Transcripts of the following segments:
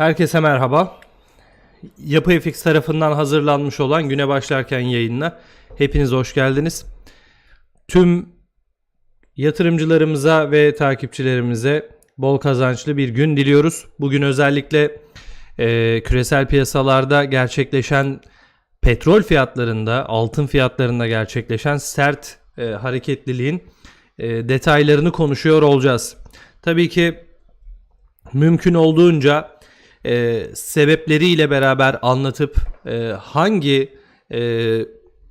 Herkese merhaba. Yapı FX tarafından hazırlanmış olan güne başlarken yayınına hepiniz hoş geldiniz. Tüm yatırımcılarımıza ve takipçilerimize bol kazançlı bir gün diliyoruz. Bugün özellikle e, küresel piyasalarda gerçekleşen petrol fiyatlarında, altın fiyatlarında gerçekleşen sert e, hareketliliğin e, detaylarını konuşuyor olacağız. Tabii ki mümkün olduğunca e, sebepleriyle beraber anlatıp e, hangi e,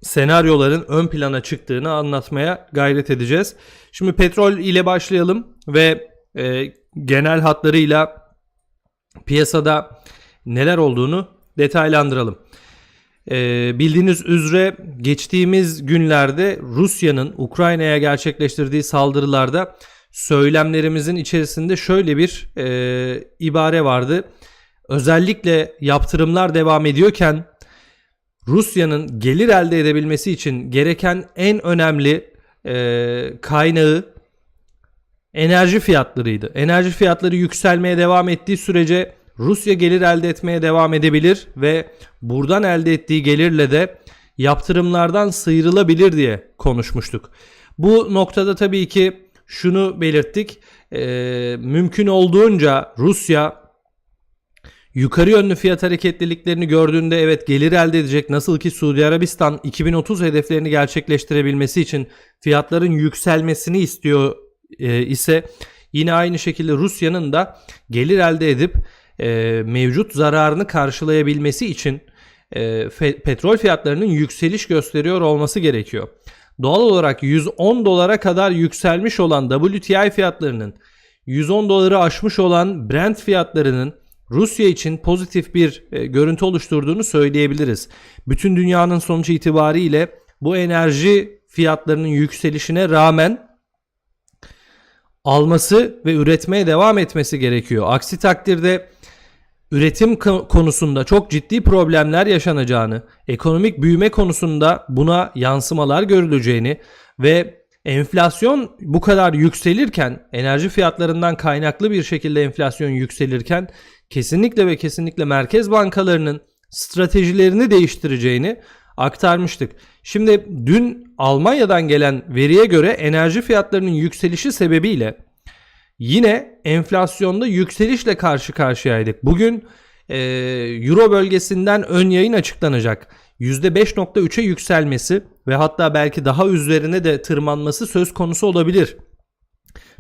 senaryoların ön plana çıktığını anlatmaya gayret edeceğiz. Şimdi petrol ile başlayalım ve e, genel hatlarıyla piyasada neler olduğunu detaylandıralım. E, bildiğiniz üzere geçtiğimiz günlerde Rusya'nın Ukrayna'ya gerçekleştirdiği saldırılarda söylemlerimizin içerisinde şöyle bir e, ibare vardı. Özellikle yaptırımlar devam ediyorken Rusya'nın gelir elde edebilmesi için gereken en önemli e, kaynağı enerji fiyatlarıydı. Enerji fiyatları yükselmeye devam ettiği sürece Rusya gelir elde etmeye devam edebilir ve buradan elde ettiği gelirle de yaptırımlardan sıyrılabilir diye konuşmuştuk. Bu noktada tabii ki şunu belirttik. E, mümkün olduğunca Rusya yukarı yönlü fiyat hareketliliklerini gördüğünde evet gelir elde edecek. Nasıl ki Suudi Arabistan 2030 hedeflerini gerçekleştirebilmesi için fiyatların yükselmesini istiyor e, ise yine aynı şekilde Rusya'nın da gelir elde edip e, mevcut zararını karşılayabilmesi için e, fe- petrol fiyatlarının yükseliş gösteriyor olması gerekiyor. Doğal olarak 110 dolara kadar yükselmiş olan WTI fiyatlarının 110 doları aşmış olan Brent fiyatlarının Rusya için pozitif bir e, görüntü oluşturduğunu söyleyebiliriz. Bütün dünyanın sonuç itibariyle bu enerji fiyatlarının yükselişine rağmen alması ve üretmeye devam etmesi gerekiyor. Aksi takdirde üretim ko- konusunda çok ciddi problemler yaşanacağını, ekonomik büyüme konusunda buna yansımalar görüleceğini ve enflasyon bu kadar yükselirken, enerji fiyatlarından kaynaklı bir şekilde enflasyon yükselirken kesinlikle ve kesinlikle merkez bankalarının stratejilerini değiştireceğini aktarmıştık. Şimdi dün Almanya'dan gelen veriye göre enerji fiyatlarının yükselişi sebebiyle yine enflasyonda yükselişle karşı karşıyaydık. Bugün e, Euro bölgesinden ön yayın açıklanacak. %5.3'e yükselmesi ve hatta belki daha üzerine de tırmanması söz konusu olabilir.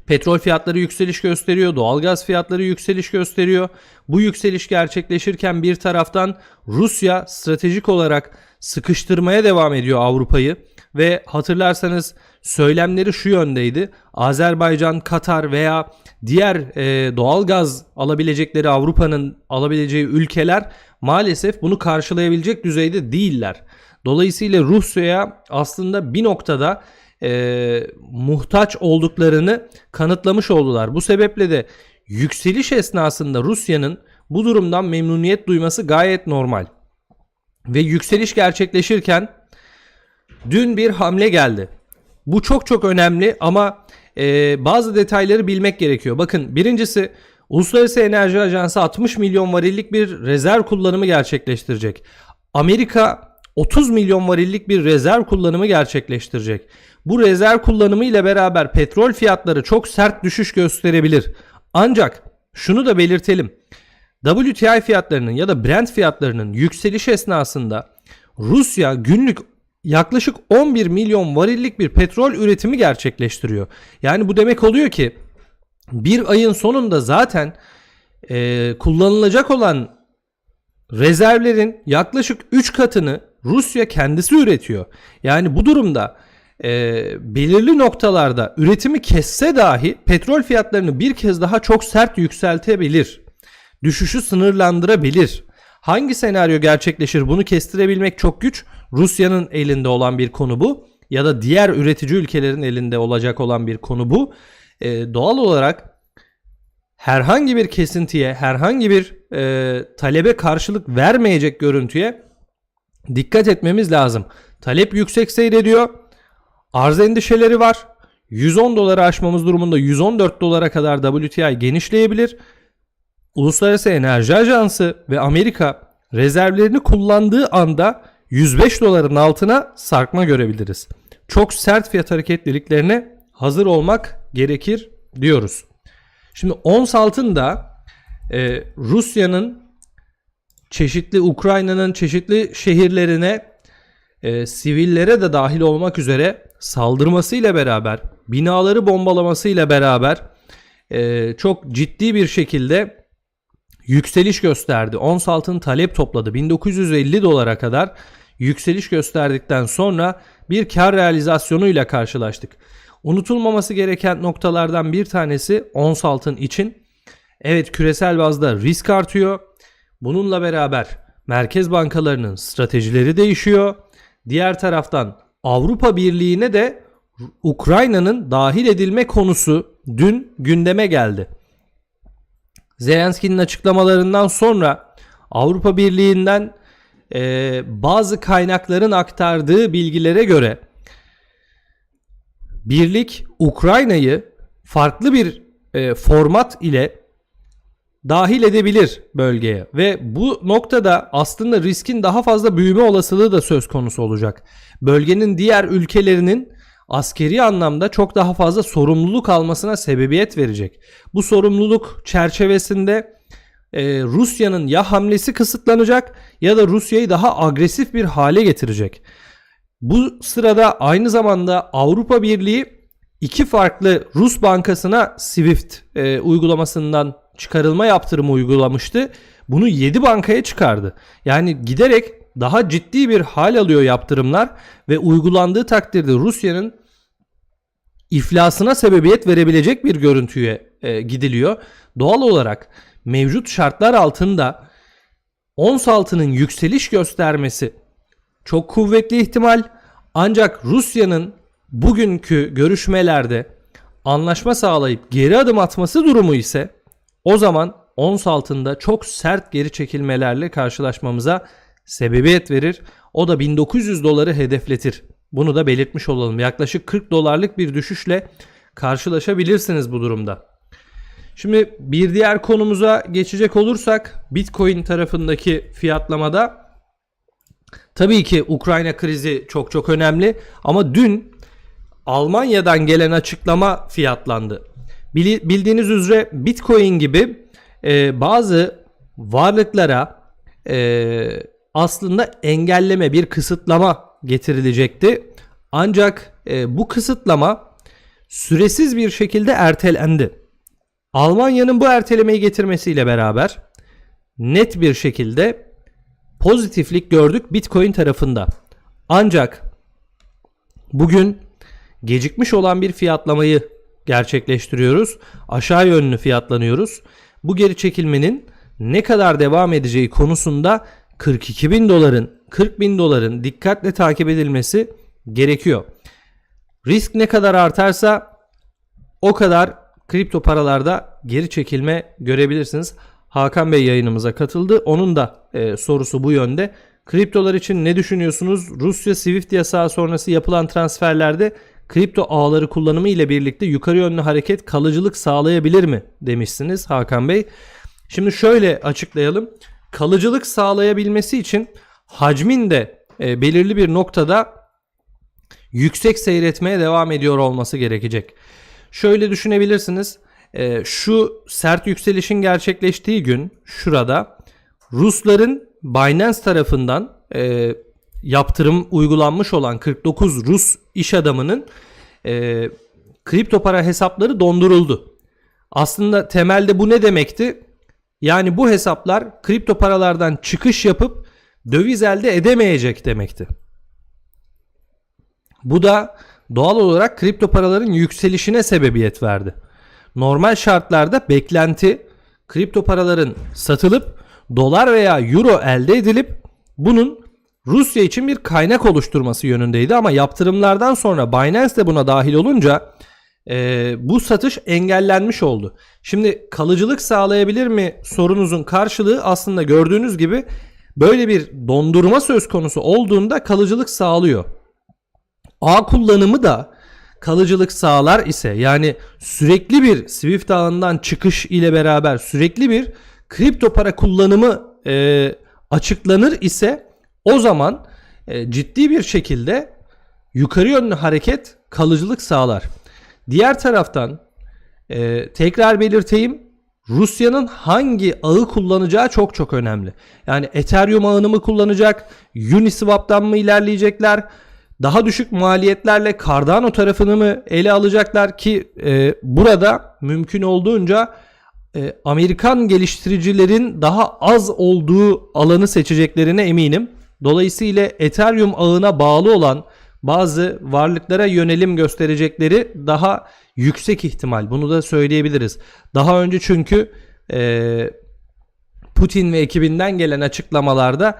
Petrol fiyatları yükseliş gösteriyor, doğalgaz fiyatları yükseliş gösteriyor. Bu yükseliş gerçekleşirken bir taraftan Rusya stratejik olarak sıkıştırmaya devam ediyor Avrupa'yı ve hatırlarsanız söylemleri şu yöndeydi. Azerbaycan, Katar veya diğer e, doğalgaz alabilecekleri Avrupa'nın alabileceği ülkeler maalesef bunu karşılayabilecek düzeyde değiller. Dolayısıyla Rusya'ya aslında bir noktada e, muhtaç olduklarını kanıtlamış oldular. Bu sebeple de yükseliş esnasında Rusya'nın bu durumdan memnuniyet duyması gayet normal. Ve yükseliş gerçekleşirken dün bir hamle geldi. Bu çok çok önemli ama e, bazı detayları bilmek gerekiyor. Bakın birincisi Uluslararası Enerji Ajansı 60 milyon varillik bir rezerv kullanımı gerçekleştirecek. Amerika 30 milyon varillik bir rezerv kullanımı gerçekleştirecek. Bu rezerv kullanımı ile beraber petrol fiyatları çok sert düşüş gösterebilir. Ancak şunu da belirtelim. WTI fiyatlarının ya da Brent fiyatlarının yükseliş esnasında Rusya günlük yaklaşık 11 milyon varillik bir petrol üretimi gerçekleştiriyor. Yani bu demek oluyor ki bir ayın sonunda zaten e, kullanılacak olan rezervlerin yaklaşık 3 katını Rusya kendisi üretiyor. Yani bu durumda e, belirli noktalarda üretimi kesse dahi petrol fiyatlarını bir kez daha çok sert yükseltebilir. Düşüşü sınırlandırabilir. Hangi senaryo gerçekleşir bunu kestirebilmek çok güç. Rusya'nın elinde olan bir konu bu ya da diğer üretici ülkelerin elinde olacak olan bir konu bu. E, doğal olarak herhangi bir kesintiye, herhangi bir e, talebe karşılık vermeyecek görüntüye dikkat etmemiz lazım. Talep yüksek seyrediyor. Arz endişeleri var. 110 doları aşmamız durumunda 114 dolara kadar WTI genişleyebilir. Uluslararası Enerji Ajansı ve Amerika rezervlerini kullandığı anda 105 doların altına sarkma görebiliriz. Çok sert fiyat hareketliliklerine hazır olmak gerekir diyoruz. Şimdi ons altın da e, Rusya'nın çeşitli Ukrayna'nın çeşitli şehirlerine e, sivillere de dahil olmak üzere saldırmasıyla beraber binaları bombalamasıyla beraber e, çok ciddi bir şekilde yükseliş gösterdi. Ons altın talep topladı. 1950 dolara kadar yükseliş gösterdikten sonra bir kar realizasyonuyla karşılaştık. Unutulmaması gereken noktalardan bir tanesi ons altın için evet küresel bazda risk artıyor. Bununla beraber merkez bankalarının stratejileri değişiyor. Diğer taraftan Avrupa Birliği'ne de Ukrayna'nın dahil edilme konusu dün gündeme geldi. Zelenski'nin açıklamalarından sonra Avrupa Birliği'nden e, bazı kaynakların aktardığı bilgilere göre birlik Ukrayna'yı farklı bir e, format ile dahil edebilir bölgeye ve bu noktada aslında riskin daha fazla büyüme olasılığı da söz konusu olacak. Bölgenin diğer ülkelerinin askeri anlamda çok daha fazla sorumluluk almasına sebebiyet verecek. Bu sorumluluk çerçevesinde e, Rusya'nın ya hamlesi kısıtlanacak ya da Rusya'yı daha agresif bir hale getirecek. Bu sırada aynı zamanda Avrupa Birliği iki farklı Rus bankasına SWIFT e, uygulamasından çıkarılma yaptırımı uygulamıştı. Bunu 7 bankaya çıkardı. Yani giderek daha ciddi bir hal alıyor yaptırımlar ve uygulandığı takdirde Rusya'nın iflasına sebebiyet verebilecek bir görüntüye e, gidiliyor. Doğal olarak mevcut şartlar altında ons altının yükseliş göstermesi çok kuvvetli ihtimal ancak Rusya'nın bugünkü görüşmelerde anlaşma sağlayıp geri adım atması durumu ise o zaman ons altında çok sert geri çekilmelerle karşılaşmamıza sebebiyet verir. O da 1900 doları hedefletir. Bunu da belirtmiş olalım. Yaklaşık 40 dolarlık bir düşüşle karşılaşabilirsiniz bu durumda. Şimdi bir diğer konumuza geçecek olursak Bitcoin tarafındaki fiyatlamada tabii ki Ukrayna krizi çok çok önemli ama dün Almanya'dan gelen açıklama fiyatlandı. Bildiğiniz üzere Bitcoin gibi e, bazı varlıklara e, aslında engelleme bir kısıtlama getirilecekti. Ancak e, bu kısıtlama süresiz bir şekilde ertelendi. Almanya'nın bu ertelemeyi getirmesiyle beraber net bir şekilde pozitiflik gördük Bitcoin tarafında. Ancak bugün gecikmiş olan bir fiyatlamayı gerçekleştiriyoruz. Aşağı yönlü fiyatlanıyoruz. Bu geri çekilmenin ne kadar devam edeceği konusunda 42 bin doların 40 bin doların dikkatle takip edilmesi gerekiyor. Risk ne kadar artarsa o kadar kripto paralarda geri çekilme görebilirsiniz. Hakan Bey yayınımıza katıldı. Onun da e, sorusu bu yönde. Kriptolar için ne düşünüyorsunuz? Rusya Swift yasağı sonrası yapılan transferlerde kripto ağları kullanımı ile birlikte yukarı yönlü hareket kalıcılık sağlayabilir mi demişsiniz Hakan Bey. Şimdi şöyle açıklayalım. Kalıcılık sağlayabilmesi için hacmin de e, belirli bir noktada yüksek seyretmeye devam ediyor olması gerekecek. Şöyle düşünebilirsiniz. E, şu sert yükselişin gerçekleştiği gün şurada Rusların Binance tarafından e, yaptırım uygulanmış olan 49 Rus iş adamının e, kripto para hesapları donduruldu. Aslında temelde bu ne demekti? Yani bu hesaplar kripto paralardan çıkış yapıp döviz elde edemeyecek demekti. Bu da doğal olarak kripto paraların yükselişine sebebiyet verdi. Normal şartlarda beklenti kripto paraların satılıp dolar veya euro elde edilip bunun Rusya için bir kaynak oluşturması yönündeydi ama yaptırımlardan sonra Binance de buna dahil olunca e, bu satış engellenmiş oldu. Şimdi kalıcılık sağlayabilir mi sorunuzun karşılığı aslında gördüğünüz gibi böyle bir dondurma söz konusu olduğunda kalıcılık sağlıyor. A kullanımı da kalıcılık sağlar ise yani sürekli bir Swift ağından çıkış ile beraber sürekli bir kripto para kullanımı e, açıklanır ise o zaman e, ciddi bir şekilde yukarı yönlü hareket kalıcılık sağlar. Diğer taraftan e, tekrar belirteyim Rusya'nın hangi ağı kullanacağı çok çok önemli. Yani Ethereum ağını mı kullanacak? Uniswap'tan mı ilerleyecekler? Daha düşük maliyetlerle Cardano tarafını mı ele alacaklar ki e, burada mümkün olduğunca e, Amerikan geliştiricilerin daha az olduğu alanı seçeceklerine eminim. Dolayısıyla Ethereum ağına bağlı olan bazı varlıklara yönelim gösterecekleri daha yüksek ihtimal. Bunu da söyleyebiliriz. Daha önce çünkü e, Putin ve ekibinden gelen açıklamalarda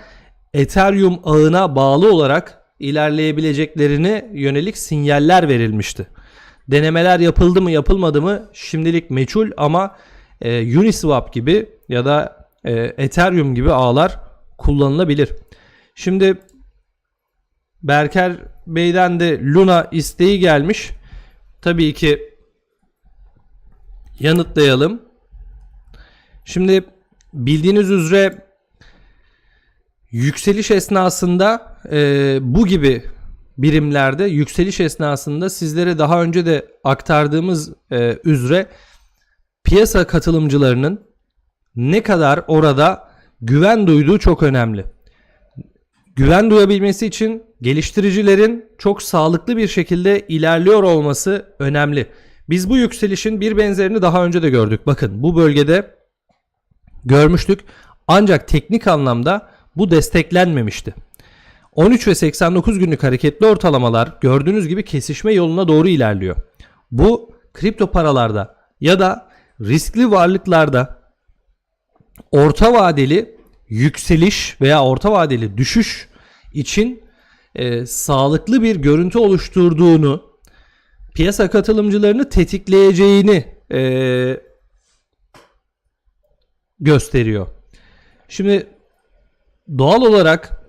Ethereum ağına bağlı olarak ilerleyebileceklerine yönelik sinyaller verilmişti. Denemeler yapıldı mı yapılmadı mı şimdilik meçhul ama e, Uniswap gibi ya da e, Ethereum gibi ağlar kullanılabilir. Şimdi Berker Bey'den de Luna isteği gelmiş. Tabii ki yanıtlayalım. Şimdi bildiğiniz üzere yükseliş esnasında e, bu gibi birimlerde yükseliş esnasında sizlere daha önce de aktardığımız e, üzere piyasa katılımcılarının ne kadar orada güven duyduğu çok önemli. Güven duyabilmesi için geliştiricilerin çok sağlıklı bir şekilde ilerliyor olması önemli. Biz bu yükselişin bir benzerini daha önce de gördük. Bakın bu bölgede görmüştük. Ancak teknik anlamda bu desteklenmemişti. 13 ve 89 günlük hareketli ortalamalar gördüğünüz gibi kesişme yoluna doğru ilerliyor. Bu kripto paralarda ya da riskli varlıklarda orta vadeli yükseliş veya orta vadeli düşüş için e, sağlıklı bir görüntü oluşturduğunu, piyasa katılımcılarını tetikleyeceğini e, gösteriyor. Şimdi doğal olarak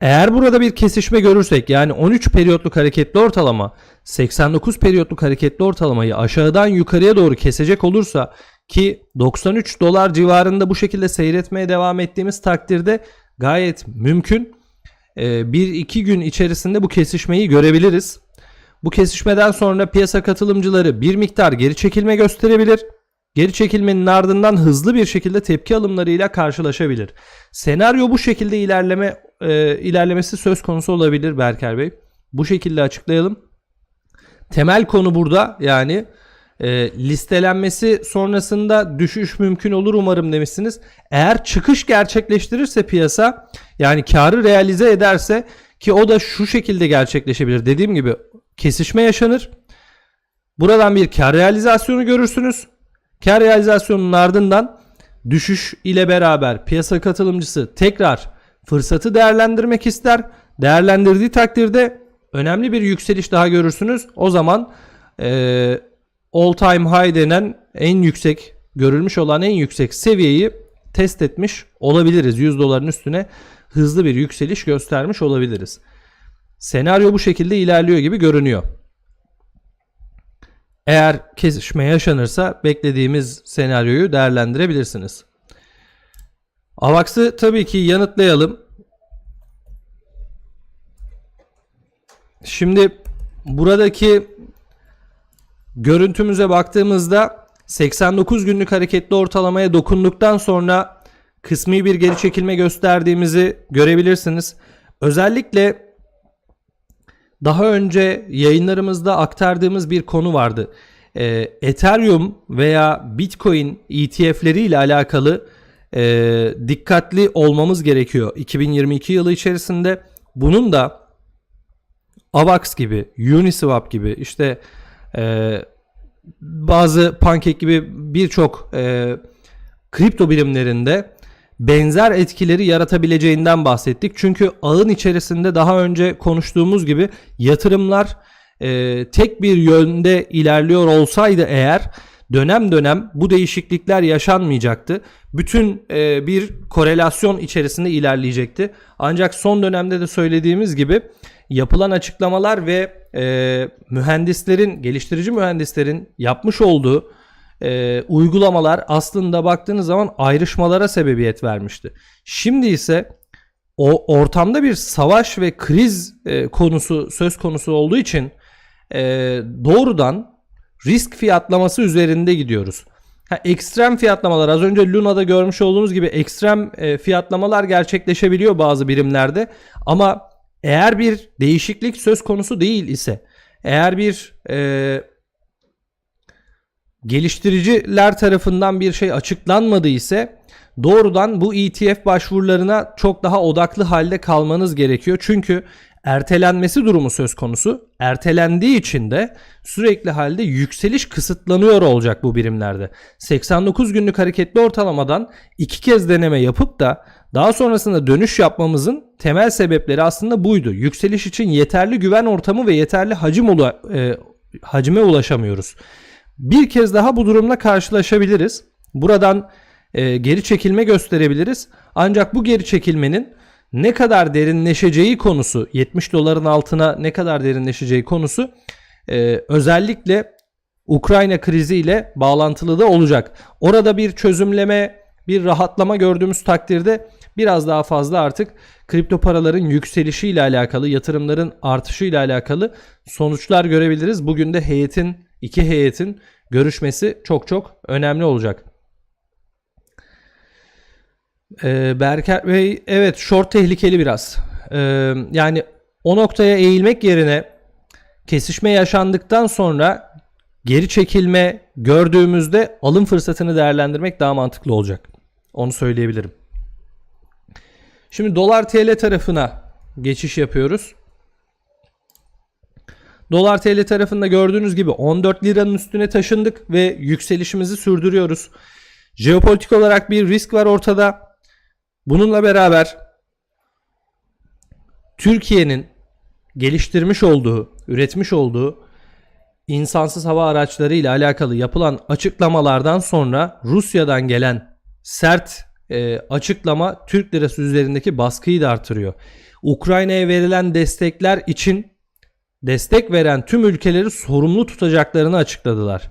eğer burada bir kesişme görürsek yani 13 periyotluk hareketli ortalama 89 periyotluk hareketli ortalamayı aşağıdan yukarıya doğru kesecek olursa ki 93 dolar civarında bu şekilde seyretmeye devam ettiğimiz takdirde gayet mümkün. 1-2 gün içerisinde bu kesişmeyi görebiliriz. Bu kesişmeden sonra piyasa katılımcıları bir miktar geri çekilme gösterebilir. Geri çekilmenin ardından hızlı bir şekilde tepki alımlarıyla karşılaşabilir. Senaryo bu şekilde ilerleme e, ilerlemesi söz konusu olabilir Berker Bey. Bu şekilde açıklayalım. Temel konu burada yani e, listelenmesi sonrasında düşüş mümkün olur umarım demişsiniz. Eğer çıkış gerçekleştirirse piyasa yani karı realize ederse ki o da şu şekilde gerçekleşebilir. Dediğim gibi kesişme yaşanır. Buradan bir kar realizasyonu görürsünüz. Kar realizasyonunun ardından düşüş ile beraber piyasa katılımcısı tekrar fırsatı değerlendirmek ister. Değerlendirdiği takdirde önemli bir yükseliş daha görürsünüz. O zaman e, all time high denen en yüksek görülmüş olan en yüksek seviyeyi test etmiş olabiliriz. 100 doların üstüne hızlı bir yükseliş göstermiş olabiliriz. Senaryo bu şekilde ilerliyor gibi görünüyor. Eğer kesişme yaşanırsa beklediğimiz senaryoyu değerlendirebilirsiniz. Avax'ı tabii ki yanıtlayalım. Şimdi buradaki görüntümüze baktığımızda 89 günlük hareketli ortalamaya dokunduktan sonra kısmi bir geri çekilme gösterdiğimizi görebilirsiniz. Özellikle daha önce yayınlarımızda aktardığımız bir konu vardı. Ee, Ethereum veya Bitcoin ETF'leri ile alakalı e, dikkatli olmamız gerekiyor. 2022 yılı içerisinde bunun da AVAX gibi, Uniswap gibi işte e, bazı Pancake gibi birçok e, kripto birimlerinde benzer etkileri yaratabileceğinden bahsettik. Çünkü ağın içerisinde daha önce konuştuğumuz gibi yatırımlar e, tek bir yönde ilerliyor olsaydı eğer dönem dönem bu değişiklikler yaşanmayacaktı. Bütün e, bir korelasyon içerisinde ilerleyecekti. Ancak son dönemde de söylediğimiz gibi yapılan açıklamalar ve e, mühendislerin, geliştirici mühendislerin yapmış olduğu e, uygulamalar aslında baktığınız zaman ayrışmalara sebebiyet vermişti. Şimdi ise o ortamda bir savaş ve kriz e, konusu söz konusu olduğu için e, doğrudan risk fiyatlaması üzerinde gidiyoruz. Ha, ekstrem fiyatlamalar az önce Luna'da görmüş olduğunuz gibi ekstrem e, fiyatlamalar gerçekleşebiliyor bazı birimlerde ama eğer bir değişiklik söz konusu değil ise eğer bir e, geliştiriciler tarafından bir şey açıklanmadı ise doğrudan bu ETF başvurularına çok daha odaklı halde kalmanız gerekiyor. Çünkü ertelenmesi durumu söz konusu. Ertelendiği için de sürekli halde yükseliş kısıtlanıyor olacak bu birimlerde. 89 günlük hareketli ortalamadan iki kez deneme yapıp da daha sonrasında dönüş yapmamızın temel sebepleri aslında buydu. Yükseliş için yeterli güven ortamı ve yeterli hacim ula, e, hacime ulaşamıyoruz. Bir kez daha bu durumla karşılaşabiliriz. Buradan e, geri çekilme gösterebiliriz. Ancak bu geri çekilmenin ne kadar derinleşeceği konusu 70 doların altına ne kadar derinleşeceği konusu e, özellikle Ukrayna kriziyle bağlantılı da olacak. Orada bir çözümleme, bir rahatlama gördüğümüz takdirde biraz daha fazla artık kripto paraların yükselişiyle alakalı, yatırımların artışıyla alakalı sonuçlar görebiliriz. Bugün de heyetin, iki heyetin görüşmesi çok çok önemli olacak. Ee, Berker Bey evet short tehlikeli biraz. Ee, yani o noktaya eğilmek yerine kesişme yaşandıktan sonra geri çekilme gördüğümüzde alım fırsatını değerlendirmek daha mantıklı olacak. Onu söyleyebilirim. Şimdi dolar TL tarafına geçiş yapıyoruz. Dolar TL tarafında gördüğünüz gibi 14 liranın üstüne taşındık ve yükselişimizi sürdürüyoruz. Jeopolitik olarak bir risk var ortada. Bununla beraber Türkiye'nin geliştirmiş olduğu, üretmiş olduğu insansız hava araçları ile alakalı yapılan açıklamalardan sonra Rusya'dan gelen sert e, açıklama Türk lirası üzerindeki baskıyı da artırıyor. Ukrayna'ya verilen destekler için destek veren tüm ülkeleri sorumlu tutacaklarını açıkladılar.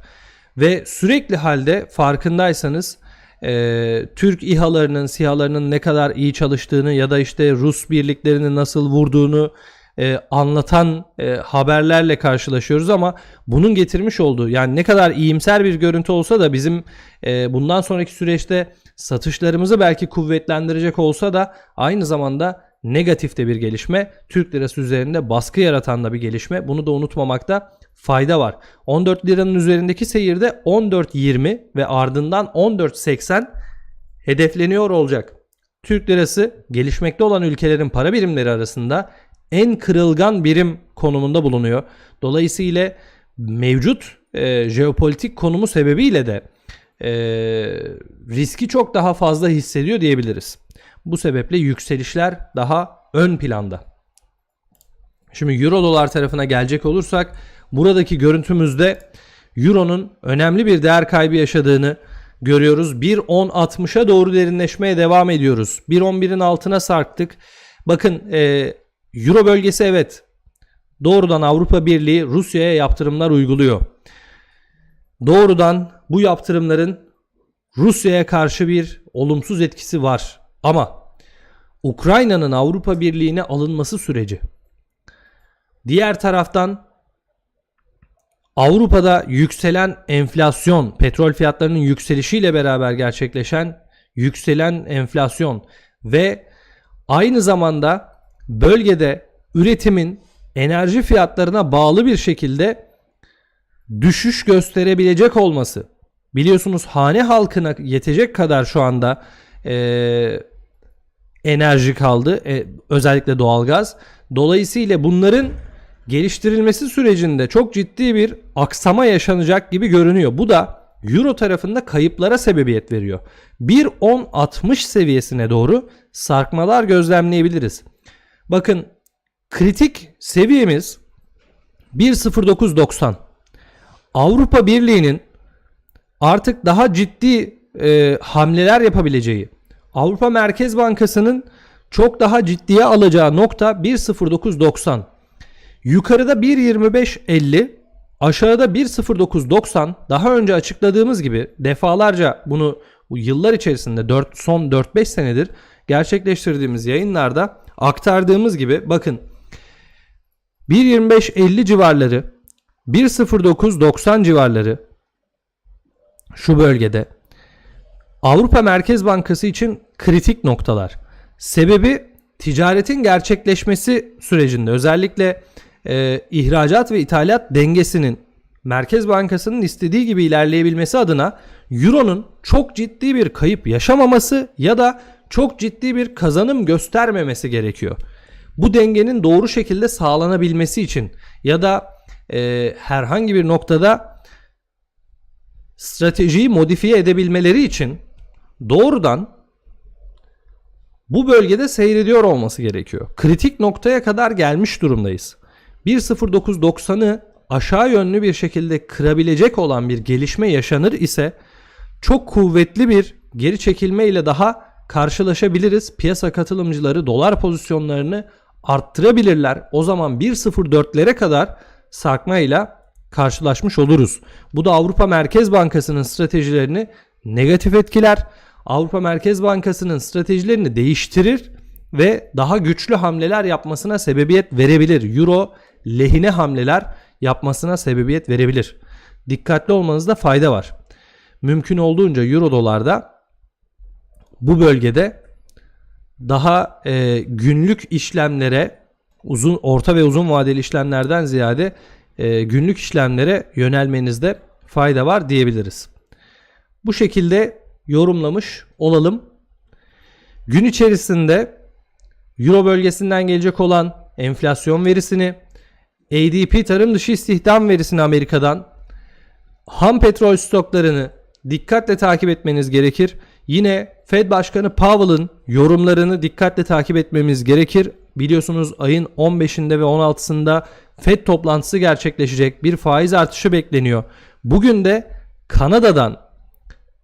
Ve sürekli halde farkındaysanız e, Türk İHA'larının, SİHA'larının ne kadar iyi çalıştığını ya da işte Rus birliklerini nasıl vurduğunu e, anlatan e, haberlerle karşılaşıyoruz ama bunun getirmiş olduğu yani ne kadar iyimser bir görüntü olsa da bizim e, bundan sonraki süreçte satışlarımızı belki kuvvetlendirecek olsa da aynı zamanda negatif de bir gelişme. Türk lirası üzerinde baskı yaratan da bir gelişme. Bunu da unutmamakta fayda var. 14 liranın üzerindeki seyirde 14.20 ve ardından 14.80 hedefleniyor olacak. Türk lirası gelişmekte olan ülkelerin para birimleri arasında en kırılgan birim konumunda bulunuyor. Dolayısıyla mevcut e, jeopolitik konumu sebebiyle de e, riski çok daha fazla hissediyor diyebiliriz. Bu sebeple yükselişler daha ön planda. Şimdi euro dolar tarafına gelecek olursak buradaki görüntümüzde euronun önemli bir değer kaybı yaşadığını görüyoruz. 1.10.60'a doğru derinleşmeye devam ediyoruz. 1.11'in altına sarktık. Bakın e, euro bölgesi evet doğrudan Avrupa Birliği Rusya'ya yaptırımlar uyguluyor. Doğrudan bu yaptırımların Rusya'ya karşı bir olumsuz etkisi var. Ama Ukrayna'nın Avrupa Birliği'ne alınması süreci. Diğer taraftan Avrupa'da yükselen enflasyon, petrol fiyatlarının yükselişiyle beraber gerçekleşen yükselen enflasyon ve aynı zamanda bölgede üretimin enerji fiyatlarına bağlı bir şekilde düşüş gösterebilecek olması. Biliyorsunuz hane halkına yetecek kadar şu anda e, enerji kaldı. E, özellikle doğalgaz. Dolayısıyla bunların geliştirilmesi sürecinde çok ciddi bir aksama yaşanacak gibi görünüyor. Bu da Euro tarafında kayıplara sebebiyet veriyor. 1.10.60 seviyesine doğru sarkmalar gözlemleyebiliriz. Bakın kritik seviyemiz 1.09.90. Avrupa Birliği'nin artık daha ciddi e, hamleler yapabileceği, Avrupa Merkez Bankası'nın çok daha ciddiye alacağı nokta 1.09.90. Yukarıda 1.25.50 Aşağıda 1.0990 daha önce açıkladığımız gibi defalarca bunu bu yıllar içerisinde 4 son 4-5 senedir gerçekleştirdiğimiz yayınlarda aktardığımız gibi bakın 1.25-50 civarları 1.09-90 civarları şu bölgede Avrupa Merkez Bankası için kritik noktalar. Sebebi ticaretin gerçekleşmesi sürecinde özellikle e, ihracat ve ithalat dengesinin Merkez Bankası'nın istediği gibi ilerleyebilmesi adına Euro'nun çok ciddi bir kayıp yaşamaması ya da çok ciddi bir kazanım göstermemesi gerekiyor. Bu dengenin doğru şekilde sağlanabilmesi için ya da e, herhangi bir noktada stratejiyi modifiye edebilmeleri için doğrudan bu bölgede seyrediyor olması gerekiyor. Kritik noktaya kadar gelmiş durumdayız. 1.0990'ı aşağı yönlü bir şekilde kırabilecek olan bir gelişme yaşanır ise çok kuvvetli bir geri çekilme ile daha karşılaşabiliriz. Piyasa katılımcıları dolar pozisyonlarını arttırabilirler. O zaman 1.04'lere kadar sarkmayla karşılaşmış oluruz. Bu da Avrupa Merkez Bankası'nın stratejilerini negatif etkiler. Avrupa Merkez Bankası'nın stratejilerini değiştirir ve daha güçlü hamleler yapmasına sebebiyet verebilir. Euro lehine hamleler yapmasına sebebiyet verebilir. Dikkatli olmanızda fayda var. Mümkün olduğunca euro dolarda bu bölgede daha e, günlük işlemlere uzun orta ve uzun vadeli işlemlerden ziyade e, günlük işlemlere yönelmenizde fayda var diyebiliriz. Bu şekilde yorumlamış olalım. Gün içerisinde Euro bölgesinden gelecek olan enflasyon verisini, ADP tarım dışı istihdam verisini Amerika'dan, ham petrol stoklarını dikkatle takip etmeniz gerekir. Yine Fed Başkanı Powell'ın yorumlarını dikkatle takip etmemiz gerekir. Biliyorsunuz ayın 15'inde ve 16'sında Fed toplantısı gerçekleşecek. Bir faiz artışı bekleniyor. Bugün de Kanada'dan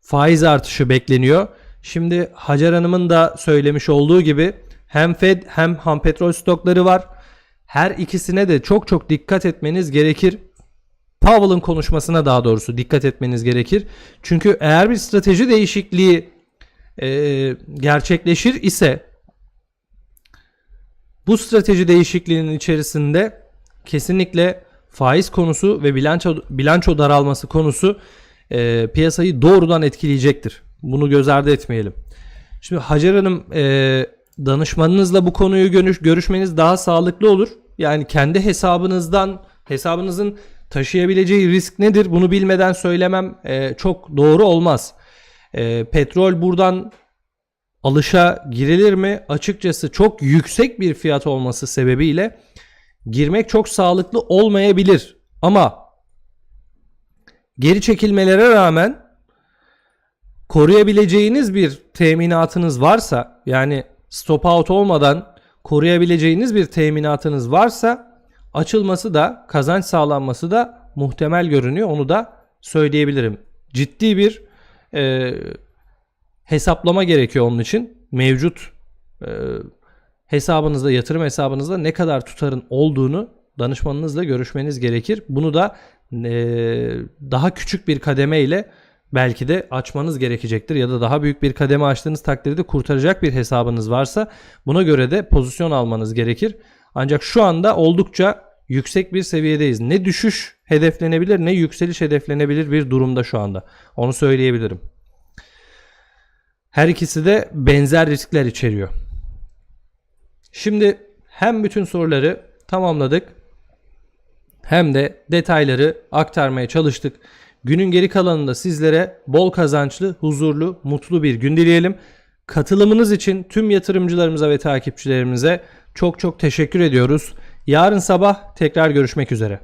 faiz artışı bekleniyor. Şimdi Hacer Hanım'ın da söylemiş olduğu gibi hem Fed hem ham petrol stokları var. Her ikisine de çok çok dikkat etmeniz gerekir. Powell'ın konuşmasına daha doğrusu dikkat etmeniz gerekir. Çünkü eğer bir strateji değişikliği e, gerçekleşir ise bu strateji değişikliğinin içerisinde kesinlikle faiz konusu ve bilanço, bilanço daralması konusu e, piyasayı doğrudan etkileyecektir. Bunu göz ardı etmeyelim. Şimdi Hacer Hanım e, danışmanınızla bu konuyu görüş, görüşmeniz daha sağlıklı olur. Yani kendi hesabınızdan hesabınızın taşıyabileceği risk nedir bunu bilmeden söylemem e, çok doğru olmaz. E, petrol buradan alışa girilir mi? Açıkçası çok yüksek bir fiyat olması sebebiyle girmek çok sağlıklı olmayabilir. Ama geri çekilmelere rağmen koruyabileceğiniz bir teminatınız varsa yani stop out olmadan koruyabileceğiniz bir teminatınız varsa açılması da kazanç sağlanması da muhtemel görünüyor. Onu da söyleyebilirim. Ciddi bir e, hesaplama gerekiyor onun için. Mevcut e, hesabınızda, yatırım hesabınızda ne kadar tutarın olduğunu danışmanınızla görüşmeniz gerekir. Bunu da e, daha küçük bir kademe ile belki de açmanız gerekecektir ya da daha büyük bir kademe açtığınız takdirde kurtaracak bir hesabınız varsa buna göre de pozisyon almanız gerekir. Ancak şu anda oldukça yüksek bir seviyedeyiz. Ne düşüş hedeflenebilir ne yükseliş hedeflenebilir bir durumda şu anda. Onu söyleyebilirim. Her ikisi de benzer riskler içeriyor. Şimdi hem bütün soruları tamamladık hem de detayları aktarmaya çalıştık. Günün geri kalanında sizlere bol kazançlı, huzurlu, mutlu bir gün dileyelim. Katılımınız için tüm yatırımcılarımıza ve takipçilerimize çok çok teşekkür ediyoruz. Yarın sabah tekrar görüşmek üzere.